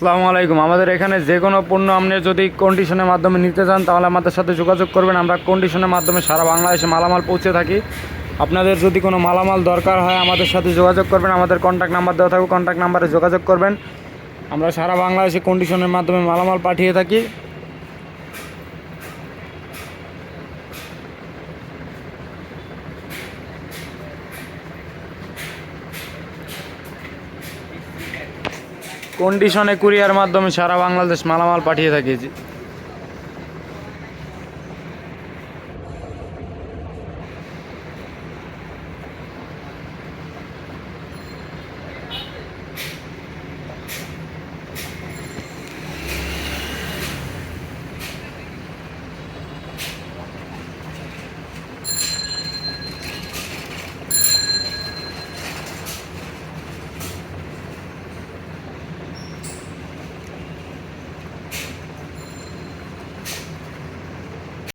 আসসালামু আলাইকুম। আমাদের এখানে যে কোনো পণ্য আপনি যদি কন্ডিশনের মাধ্যমে নিতে চান, তাহলে আমাদের সাথে যোগাযোগ করবেন। আমরা কন্ডিশনের মাধ্যমে সারা বাংলাদেশে মালামাল পৌঁছে থাকি। আপনাদের যদি কোনো মালামাল দরকার হয়, আমাদের সাথে যোগাযোগ করবেন। আমাদের কন্ট্যাক্ট নাম্বার দেওয়া থাকবে কন্ট্যাক্ট নাম্বারে যোগাযোগ করবেন। আমরা সারা বাংলাদেশে কন্ডিশনের মাধ্যমে মালামাল পাঠিয়ে থাকি। কন্ডিশনে কুরিয়ার মাধ্যমে সারা বাংলাদেশ মালামাল পাঠিয়ে থাকি।